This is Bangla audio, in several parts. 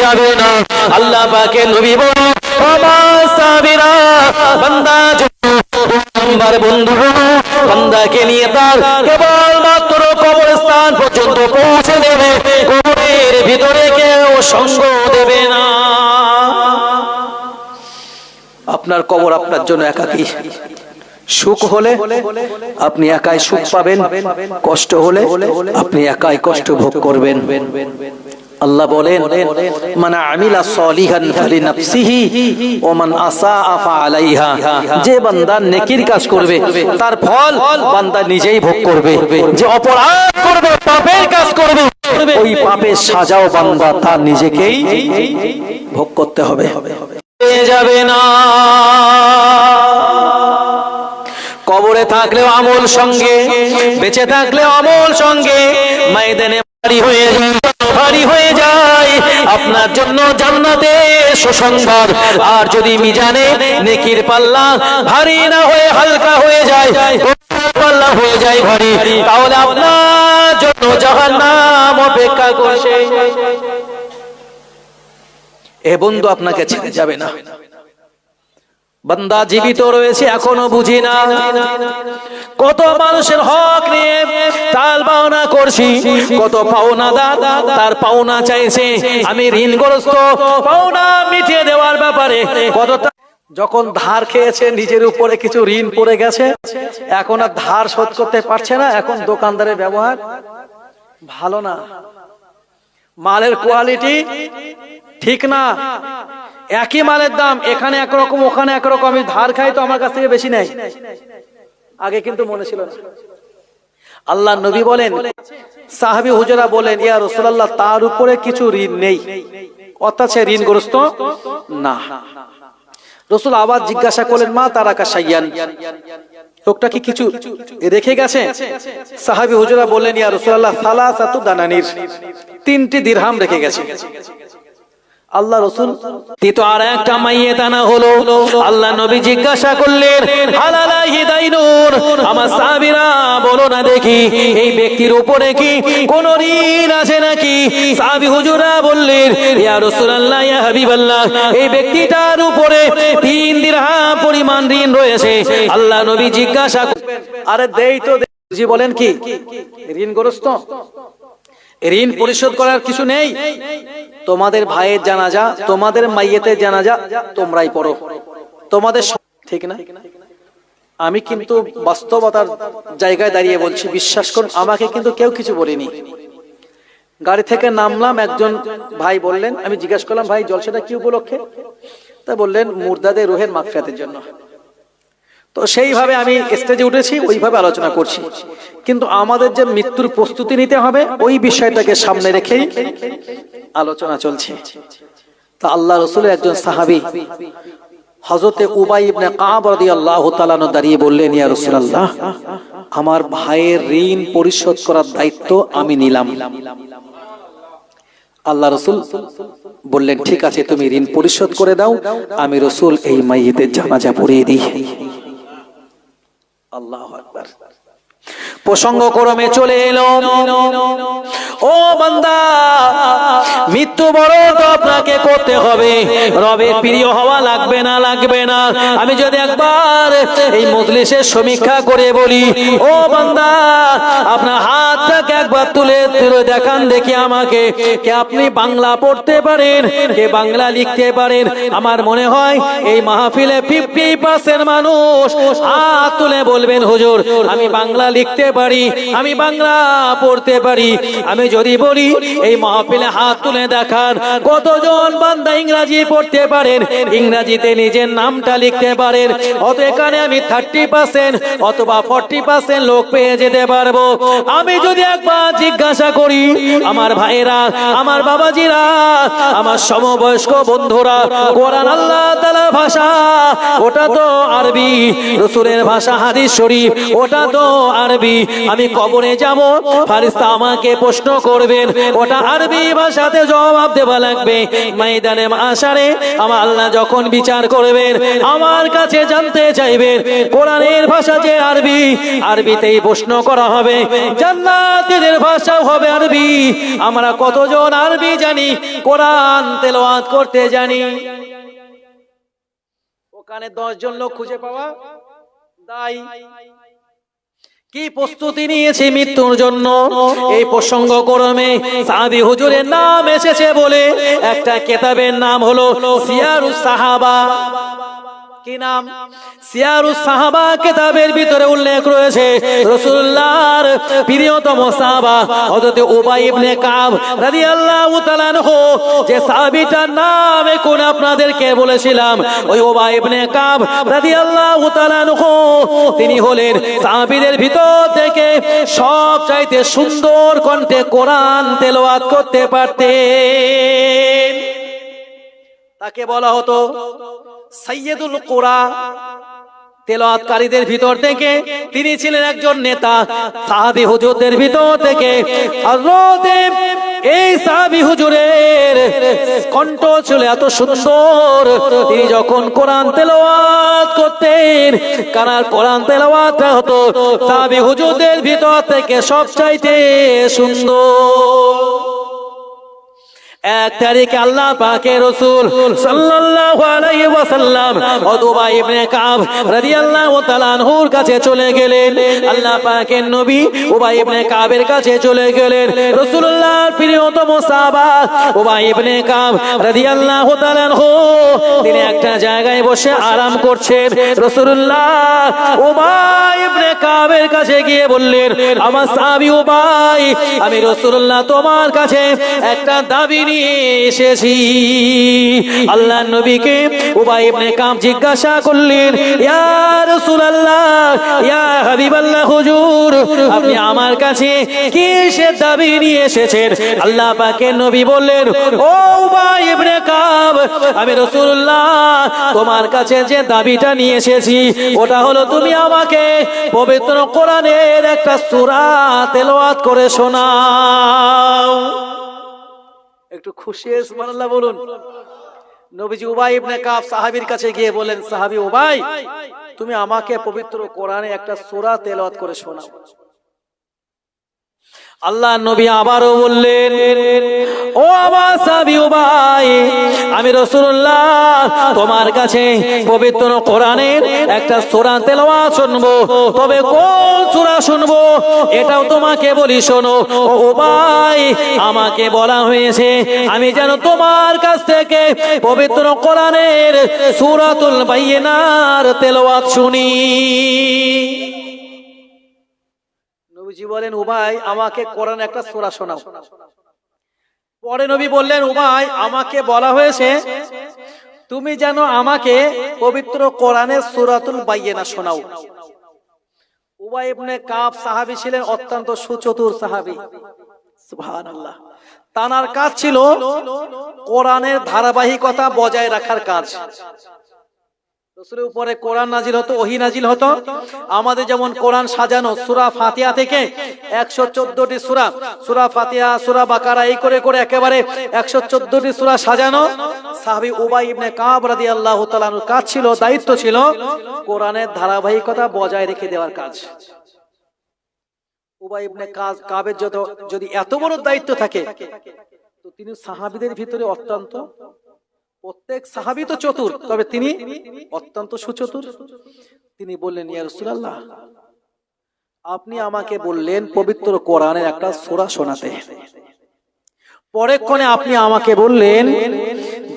যাবে না। আল্লাহ পাকে নবী বলে আমার সাবিরা, বান্দা নাম্বার বন্ধু, বান্দাকে নিয়ে তার কেবল মাত্র কবরস্থান পর্যন্ত পৌঁছে দেবে। কবরের ভিতরে কেউ সঙ্গ দেবে না। আপনার কবর আপনার জন্য একাকী। সুখ হলে আপনি একাই সুখ পাবেন, কষ্ট হলে আপনি একাই কষ্ট ভোগ করবেন। আল্লাহ বলেন মানে আমিলা সলিহান ফালি নাফসিহি ও মান আসা আফা আলাইহা যে বান্দা নেকির কাজ করবে, তার ফল বান্দা নিজেই ভোগ করবে। যে অপরাধ করবে, পাপের কাজ করবে, ওই পাপের সাজাও বান্দা তার নিজেকেই ভোগ করতে হবে। যাবে না। কবরে থাকলেও আমল সঙ্গে, বেঁচে থাকলেও আমল সঙ্গে ময়দানে ভারী হয়ে যায়, ভারী হয়ে যায়। আপনার জন্য জান্নাতে সুসংবাদ। আর যদি মিজানে নেকির পাল্লা ভারী না হয়ে হালকা হয়ে যায় পাল্লা হয়ে যায় ভারী, তাহলে আপনার জন্য জাহান্নাম অপেক্ষা করছে। এ বন্ধু আপনাকে ছেড়ে যাবে না। বান্দা জীবিত রয়েছে, এখনও বুঝি না। কত মানুষের হক নিয়ে তাল পাওনা করছি, কত পাওনা দাদা তার পাওনা চাইছে। আমি ঋণগ্রস্ত, পাওনা মিটিয়ে দেওয়ার ব্যাপারে কত যখন ধার খেয়েছে, নিজের উপরে কিছু ঋণ পড়ে গেছে, এখন আর ধার শোধ করতে পারছে না, এখন দোকানদারের ব্যবহার ভালো না। মালের কোয়ালিটি ঠিক না। একই মালের দাম, এখানে একরকম, ওখানে একরকম, আমি ধার খাই তো আমার কাছ থেকে বেশি নেই আগে কিন্তু মনে ছিল না। আল্লাহ নবী বলেন, সাহাবি হুজরা বলেন, ইয়া রসুল্লাহ তার উপরে কিছু ঋণ নেই। অর্থাৎ সে ঋণগ্রস্ত না। রসুল আবার জিজ্ঞাসা করলেন, মা তারা কাসাইয়ান লোকটা কি কিছু রেখে গেছে? সাহাবি হুজরা বললেন, ইয়া রসুল্লাহ সালা সাতু দানানির, তিনটি দিরহাম রেখে গেছে। আল্লাহ রসুল আর একটা হলো। আল্লাহ নবী জিজ্ঞাসা করলেন আমার সাহাবীরা বলো না দেখি, এই ব্যক্তির উপরে কি কোন ঋণ আছে নাকি? সাহাবী হুজুরা বললেন এই ব্যক্তিটার উপরে তিন দিরহাম পরিমাণ ঋণ রয়েছে। আল্লাহ নবী জিজ্ঞাসা আরে দেই তো বলেন কি? ঋণগ্রস্ত? ঋণ পরিশোধ করার কিছু নেই। তোমাদের ভাইয়ের জানাজা, তোমাদের মাইয়েতের জানাজা তোমরাই পড়ো। তোমাদের ঠিক না? আমি কিন্তু বাস্তবতার জায়গায় দাঁড়িয়ে বলছি, বিশ্বাস করুন, আমাকে কিন্তু কেউ কিছু বলেনি। গাড়ি থেকে নামলাম, একজন ভাই বললেন, আমি জিজ্ঞাসা করলাম, ভাই, জলসাটা কি উপলক্ষে? তা বললেন, মুর্দাদের রোহের মাগফিরাতের জন্য। তো সেইভাবে আমি স্টেজে উঠেছি, ওইভাবে আলোচনা করছি। কিন্তু আমাদের যে মৃত্যুর প্রস্তুতি নিতে হবে, ওই বিষয়টাকে সামনে রেখেই আলোচনা চলছে। তা আল্লাহ রসুলের একজন সাহাবী হজরতে উবাই ইবনে কাব রাদিয়াল্লাহু তাআলা দাঁড়িয়ে বললেন, ইয়া রাসূলুল্লাহ, আমার ভাইয়ের ঋণ পরিশোধ করার দায়িত্ব আমি নিলাম। আল্লাহ রসুল বললেন, ঠিক আছে, তুমি ঋণ পরিশোধ করে দাও, আমি রসুল এই মাইয়েদের জানাজা পড়িয়ে দিই। আল্লাহ আকবার। প্রসঙ্গ ক্রমে চলে এলো। ও বান্দা, মৃত্যু বড় তো আপনাকে করতে হবে। রবের প্রিয় হওয়া লাগবে না লাগবে না। আমি যদি একবার এই মজলিসের সমীক্ষা করে বলি, ও বান্দা, আপনার হাতটাকে একবার তুলে তুলে দেখান দেখি আমাকে। কে আপনি বাংলা পড়তে পারেন, কে বাংলা লিখতে পারেন? আমার মনে হয় এই মাহফিলে ফিফটি পার্সেন্ট মানুষ হাত তুলে বলবেন, হুজুর, আমি বাংলা লিখতে পারি, আমি বাংলা পড়তে পারি। আমি যদি বলি, এই মাহফিলে হাত তুলে দেখান, কতজন বান্দা ইংরাজি পড়তে পারেন, ইংরাজিতে নিজের নামটা লিখতে পারেন, অত এখানে আমি থার্টি পার্সেন্ট অথবা ফর্টি পার্সেন্ট লোক পেয়ে যেতে পারব। আমি যদি একবার জিজ্ঞাসা করি, আমার ভাইয়েরা, আমার বাবাজিরা, আমার সমবয়স্ক বন্ধুরা, কোরআন আল্লাহ তালা ভাষা, ওটা তো আরবি, রসুলের ভাষা হাদিস শরীফ, ওটা তো আরবি আমি কবরে যাব, ফারিস্তা আমাকে প্রশ্ন করবেন, ওটা আরবি ভাষাতে জবাব দেওয়া লাগবে। ময়দানে আসারে আমার আল্লাহ যখন বিচার করবেন, আমার কাছে জানতে চাইবেন, কোরআনের ভাষা যে আরবি, আরবিতেই প্রশ্ন করা হবে। জান্নাতীদের ভাষাও হবে আরবি। আমরা কতজন আরবি জানি, কোরআন তেলাওয়াত করতে জানি। ওখানে দশ জন লোক খুঁজে পাওয়া, দায়। কি প্রস্তুতি নিয়েছি মৃত্যুর জন্য? এই প্রসঙ্গ ক্রমে সাদি হুজুরের নাম এসেছে বলে একটা কেতাবের নাম হলো সিয়ারু সাহাবা। কি নাম? সিয়ারুস সাহাবা কেতাবের ভিতরে উল্লেখ রয়েছে, রাসূলুল্লাহর প্রিয়তম সাহাবা হযরত উবাই ইবনে কাব রাদিয়াল্লাহু তাআলা আনহু, যে সাহাবীটার নাম আপনাদেরকে বলেছিলাম, ওই উবাই ইবনে কাব রাদিয়াল্লাহু তাআলা আনহু, তিনি হলেন সাহাবীদের ভিতর থেকে সব চাইতে সুন্দর কণ্ঠে কোরআন তেলাওয়াত করতে পারতেন। তাকে বলা হতো সৈয়দুল কোরআ তেলাওয়াতকারীদের ভিতর থেকে তিনি ছিলেন একজন নেতা, সাহাবি হুজুরদের ভিতর থেকে। এই সাহাবি হুজুরের কণ্ঠ ছিল এত সুন্দর। তিনি যখন কোরআন তেলাওয়াত করতেন কারণ কোরআন তেলাওয়াতটা হতো, সাহাবি হুজুরদের ভিতর থেকে সবচাইতে সুন্দর। এক তারিখে আল্লাহ পাকে রসুল সাল্লাল্লাহু আলাইহি ওয়াসাল্লাম উতবা ইবনে কাব রাদিয়াল্লাহু তাআলা আনহুর কাছে চলে গেলেন। আল্লাহ পাকের নবী উবা ইবনে কাবের কাছে চলে গেলেন। রাসূলুল্লাহর প্রিয়তম সাহাবা উবা ইবনে কাব রাদিয়াল্লাহু তাআলা আনহু তিনি একটা জায়গায় বসে আরাম করছেন। রাসূলুল্লাহ উবা ইবনে কাবের কাছে গিয়ে বললেন, আমার সাহাবী উবাই আমি রাসূলুল্লাহ তোমার কাছে একটা দাবি এসেছি। আল্লাহ নবীকে উবাই ইবনে কাব জিজ্ঞাসা করলেন, ইয়া রাসূলুল্লাহ, ইয়া হাবিবাল্লাহ হুজুর, আপনি আমার কাছে কিসের দাবি নিয়ে এসেছেন? আল্লাহ পাকের নবী বললেন, ও উবাই ইবনে কাব, আমি রাসূলুল্লাহ, তোমার কাছে যে দাবিটা নিয়ে এসেছি, ওটা হলো তুমি আমাকে পবিত্র কোরআনের একটা সূরা তেলাওয়াত করে শোনাও। একটু খুশি সুবহানাল্লাহ বলুন। নবীজি উবাই ইবনে কাব সাহাবীর কাছে গিয়ে বলেন সাহাবী উবাই, তুমি আমাকে পবিত্র কোরআনে একটা সূরা তেলাওয়াত করে শোনাও। আল্লাহ নবী আবারও বললেন, ও আমার সাহাবী উবাই আমি রাসূলুল্লাহ তোমার কাছে পবিত্র কোরআনের একটা সূরা তেলাওয়াত শুনব। তবে কোন সূরা শুনব? এটাও তোমাকে বলি, শোনো। ও ভাই, আমাকে বলা হয়েছে, আমি যেন তোমার কাছ থেকে পবিত্র কোরআনের সূরাতুল বাইয়িনার তেলাওয়াত শুনি। নবীজি বলেন, উবাই, আমাকে কোরআন একটা সূরা শোনাও। পরে নবী বললেন, উবাই, আমাকে বলা হয়েছে, তুমি যেন আমাকে পবিত্র কোরআনের সূরাতুল বাইয়িনা শোনাও। উবাই ইবনে কাব সাহাবী ছিলেন অত্যন্ত সুচতুর সাহাবী। সুবহানাল্লাহ। তানার কাজ ছিল কোরআনের ধারাবাহিকতা বজায় রাখার কাজ। রসুলের উপরে কোরআন নাজিল হতো, ওহি নাজিল হতো। আমাদের যেমন কোরআন সাজানো, সুরা ফাতিহা থেকে একশো চোদ্দটি সুরা সুরা ফাতিহা, সুরা বাকারা, এই করে করে একেবারে একশো চোদ্দটি সুরা সাজানো। সাহাবি উবাই ইবনে কাব আল্লাহ কাজ ছিল, দায়িত্ব ছিল কোরআনের ধারাবাহিকতা বজায় রেখে দেওয়ার কাজ। উবাই ইবনে কাজ, কাবের যত যদি এত বড় দায়িত্ব থাকে, তো তিনি সাহাবিদের ভিতরে অত্যন্ত প্রত্যেক সাহাবি তো চতুর তবে তিনি অত্যন্ত সুচতুর। তিনি বললেন ইয়া রাসূলুল্লাহ আপনি আমাকে বললেন পবিত্র কোরআনের একটা সূরা শোনাতে। পরেক্ষণে আপনি আমাকে বললেন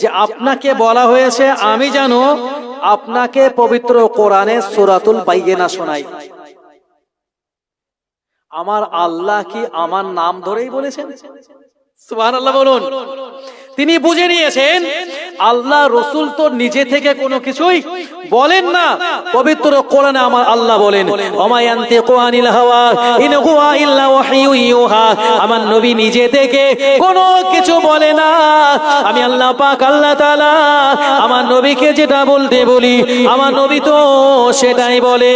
যে আপনাকে বলা হয়েছে আমি জানো আপনাকে পবিত্র কোরআনের সূরাতুল বাইয়িনা শোনাই। আমার আল্লাহ কি আমার নাম ধরেই বলেছেন? সুবহানাল্লাহ বলুন। তিনি বুঝে নিয়েছেন আল্লাহ রসুল তো নিজে থেকে কোনো কিছুই বলেন না, পবিত্র কোরআনে আমার আল্লাহ বলেন অমায়ান্তে কোয়ানিল হাওয়া, ইন হুয়া ইল্লা ওয়াহিয়ু ইউহা। আমার নবী নিজে থেকে কোনো কিছু বলে না। আমি আল্লাহ পাক, আল্লাহ তাআলা আমার নবীকে যেটা বলতে বলি, আমার নবী তো সেটাই বলে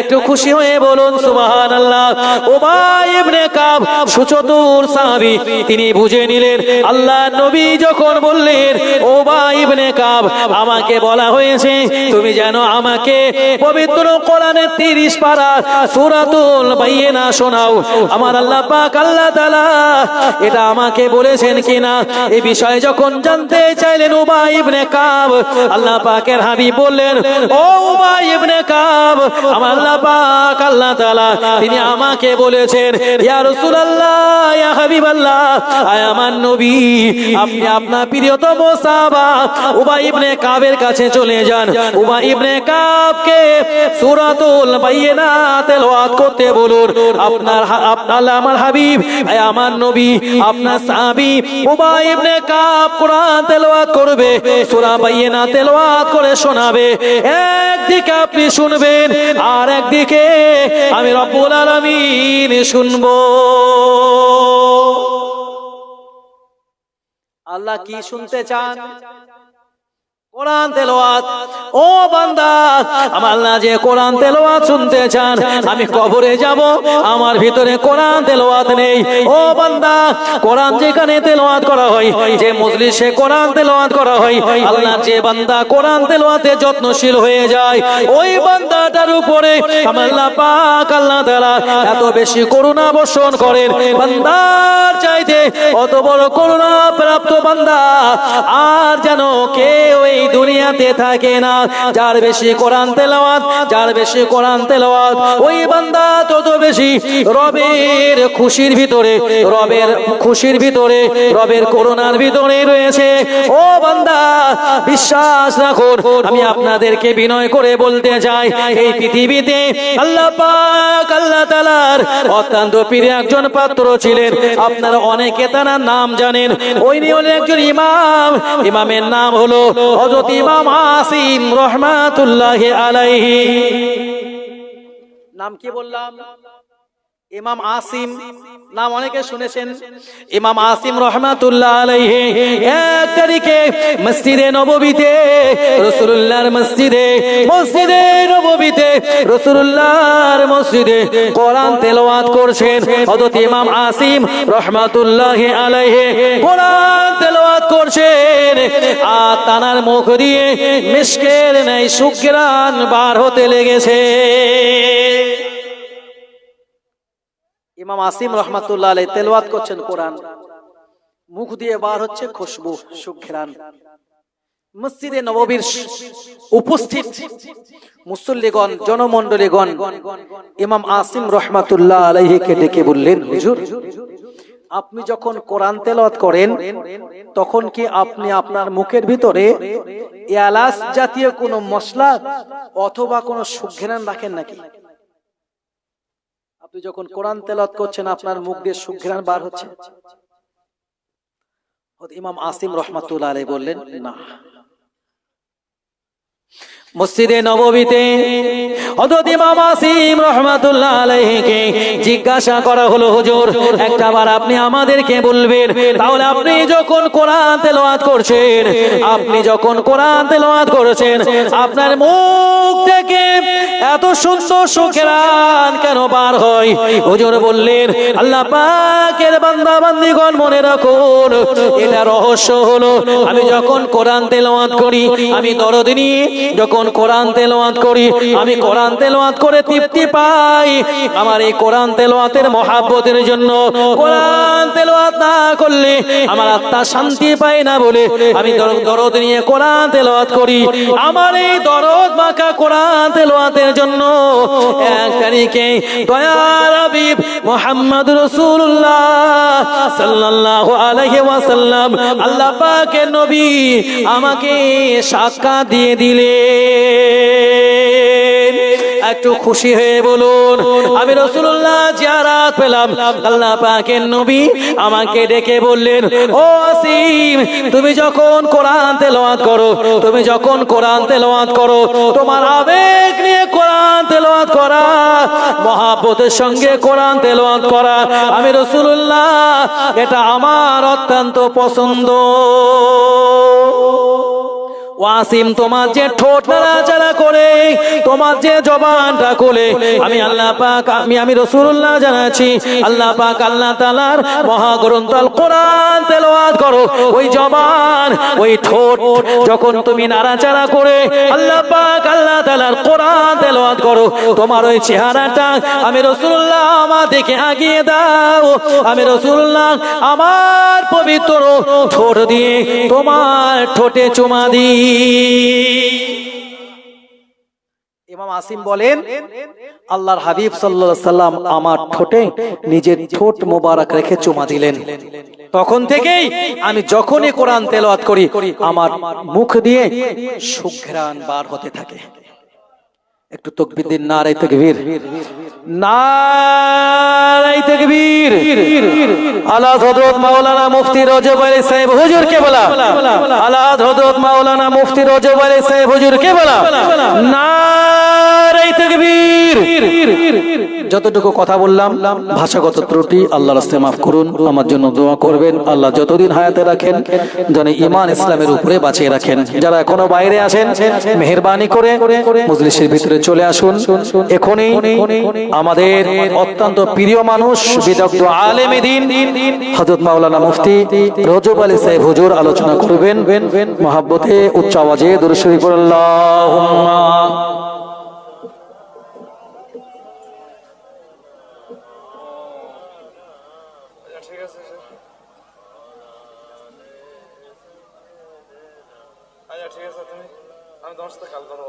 একটু খুশি হয়ে বলুন সুবাহান আল্লাহ ইবনে কাব, সুচতুর সাহাবী, তিনি বুঝে নিলেন, আল্লাহ নবী যখন বললেন, ওবাই ইবনে কাব আমাকে বলা হয়েছে, তুমি যেন আমাকে পবিত্র কোরআনের 30 পারা সূরাতুল বাইয়িনা শোনাও। আমার আল্লাহ পাক আল্লাহ তাআলা এটা আমাকে বলেছেন কিনা? এই বিষয়ে যখন জানতে চাইলেন উবাই ইবনে কাব, আল্লাহ পাকের হাবিব বললেন, ও উবাই ইবনে কাব, আমার আল্লাহ পাক আল্লাহ তাআলা তিনি আমাকে বলেছেন, ইয়া রাসূলুল্লাহ, ইয়া হাবিবাল্লাহ, আয় আমার নবী, আপনি আপনার প্রিয়তম সাহাবা উবাই ইবনে কাবের কাছে চলে যান। উবাই ইবনে কাবকে সূরাতুল বাইয়িনা তেলাওয়াত করতে বলুন, আপনার আপনার আমার হাবিব আয় আমার নবী, আপনার সাহাবী উবাই ইবনে কাব কোরআন তেলাওয়াত করবে, সূরা বাইয়িনা তেলাওয়াত করে শোনাবে। একদিকে আপনি শুনবেন, আর একদিকে আমি রব্বুল আলামিন শুনব। আল্লাহ কি শুনতে চান? ও বান্দা, আমার আল্লাহ যে কোরআন তেলাওয়াত শুনতে চান, আমি কবরে যাব, আমার ভিতরে কোরআন তেলাওয়াত নেই। ও বান্দা, কোরআন যেখানে তেলাওয়াত করা হয়, যে মজলিসে কোরআন তেলাওয়াত করা হয়, আল্লাহ যে বান্দা কোরআন তেলাওয়াতে যত্নশীল হয়ে যায়, ওই বান্দাটার উপরে পাক আল্লাহ এত বেশি করুণা বর্ষণ করেন। বান্দার চাইতে অত বড় করুণা প্রাপ্ত বান্দা, আর যেন কেউ এই দুনিয়াতে থাকে না। যার বেশি কোরআন তেলাওয়াত, যার বেশি কোরআন তেলাওয়াত, ওই বান্দা তত বেশি রবের খুশির ভিতরে, রবের খুশির ভিতরে, রবের করুণার ভিতরে রয়েছে। ও বান্দা, বিশ্বাস রাখুন আমি আপনাদেরকে বিনয় করে বলতে চাই, এই পৃথিবীতে আল্লাহ পাক, আল্লাহ তাআলার অত্যন্ত প্রিয় একজন পাত্র ছিলেন। আপনারা অনেকে তার নাম জানেন। ওই নিয়ে একজন ইমাম। ইমামের নাম হলো হযরত ইমাম আসিম রহমাতুল্লাহ আলাইহি। নাম কি বললাম? ইমাম আসিম, নাম অনেকে শুনেছেন। ইমাম আসিম রহমাতুল্লাহ এক তারিখে মসজিদে নববীতে, রাসূলুল্লাহর মসজিদে মসজিদে নববীতে, রাসূলুল্লাহর মসজিদে কোরআন তেলাওয়াত করছেন। হযরত ইমাম আসিম রহমাতুল্লাহ আলাইহি কোরআন তেলাওয়াত করছেন। আর তানার মুখ দিয়ে মিশকের নাই সুগ্রান বার হতে লেগেছে। ইমাম আসিম রহমাতুল্লাহ আলাই তেলাওয়াত করছেন কোরআন। মুখ দিয়ে বার হচ্ছে খুশবু সুঘ্রাণ মসজিদে নববীর উপস্থিত মুসল্লিগণ, জনমণ্ডলীগণ, ইমাম আসিম রহমাতুল্লাহ আলাইহিকে ডেকে বললেন, হুজুর, আপনি যখন কোরআন তেলাওয়াত করেন, তখন কি আপনি আপনার মুখের ভিতরে এলাচ জাতীয় কোনো মশলা অথবা কোনো সুঘ্রাণ রাখেন নাকি? আপনি যখন কোরআন তেলাত করছেন আপনার মুখ দিয়ে সুঘ্রাণ বার হচ্ছে। ইমাম আসিম রহমাতুল্লাহ আলী বললেন না। মসজিদে নববীতে জিজ্ঞাসা করা হলো, হুজুর আপনি আমাদেরকে বলবেন, তাহলে আপনি যখন কোরআন করছেন, আপনি যখন কোরআন আপনার মুখ থেকে এত সুন্দর কেন বার হয়? হুজুর বললেন, আল্লাহ পাকের বান্দা বান্দিগণ, মনে রাখুন, এটা রহস্য হলো, আমি যখন কোরআন তেলাওয়াত করি, আমি দরদ যখন কোরআন তেলাওয়াত করি, আমি কোরআন তেলাওয়াত করে তৃপ্তি পাই। আমার এই কোরআন তেলোয়াতের মহাব্বতের জন্য কোরআন তেলাওয়াত না করলে আমার আত্মা শান্তি পায় না বলে আমি দর- দরদ নিয়ে কোরআন তেলাওয়াত করি। আমার এই দরদ মাখা কোরআন তেলাওয়াতের জন্য এক তারিখে দয়ার হাবিব মোহাম্মদ রাসূলুল্লাহ সাল্লাল্লাহু আলাইহি ওয়াসাল্লাম আল্লাহ পাকের নবী আমাকে সাক্ষাৎ দিয়ে দিলেন। একটু খুশি হয়ে বলুন, আমি রসুল্লাহ জিয়ারাত পেলাম। আল্লাহ পাকের নবী আমাকে ডেকে বললেন, ও আসিম, তুমি যখন কোরআন তেলাওয়াত করো, তুমি যখন কোরআন তেলাওয়াত করো, তোমার আবেগ নিয়ে কোরআন তেলাওয়াত করা, মহাব্বতের সঙ্গে কোরআন তেলাওয়াত করা, আমি রসুল্লাহ এটা আমার অত্যন্ত পছন্দ। ওয়াসিম, তোমার যে ঠোঁট নাড়াচাড়া করে, তোমার যে জবানটা কোলে আমি আল্লাহ পাক, আমি আমি রসুল্লাহ জানাচ্ছি, আল্লাহ পাক, আল্লাহ তালার মহাগ্রন্থ আল কোরআন তেলাওয়াত করো। ওই জবান, ওই ঠোঁট যখন তুমি নাড়াচাড়া করে, আল্লাহ পাক, আল্লাহ তালার কোরআন তেলাওয়াত করো। তোমার ওই চেহারাটা আমি রসুল্লাহ আমার দিকে আগিয়ে দাও। আমি রসুল্লাহ আমার পবিত্র ঠোঁট দিয়ে তোমার ঠোঁটে চুমা ইমাম আসিম বলেন, আল্লাহর হাবিব আমার ঠোঁটে নিজের মোবারক রেখে চুমা দিলেন। তখন থেকেই আমি যখনই কোরআন তেলাওয়াত করি, আমার মুখ দিয়ে সুঘ্রাণ বার হতে থাকে। একটু তকবির দিন নারাই তকবীর নারাই তকবীর। আলা হযরত মাওলানা মুফতি রজব আলী সাহেব হুজুর কে বলা? আলা হযরত মাওলানা মুফতি রজব আলী সাহেব হুজুর কে বলা? নারাই তকবীর। যতটুকু কথা বললাম ভাষাগত ত্রুটি আল্লাহ রাস্তায় মাফ করুন আমার জন্য দোয়া করবেন। আল্লাহ যতদিন হায়াতে রাখেন যেন ইমান ইসলামের উপরে বাঁচিয়ে রাখেন। যারা এখনও বাইরে আছেন মেহরবানি করে মজলিসের ভিতরে চলে আসুন। এখনই আমাদের অত্যন্ত প্রিয় মানুষ, বিদগ্ধ আলেমে দিন, হযরত মাওলানা মুফতি রজব আলী সাহেব হুজুর আলোচনা করবেন মহাব্বতে উচ্চ আওয়াজে দরুদ শরীফ আল্লাহুম্মা। আচ্ছা ঠিক আচ্ছা আমি তোমার সাথে কাল কথা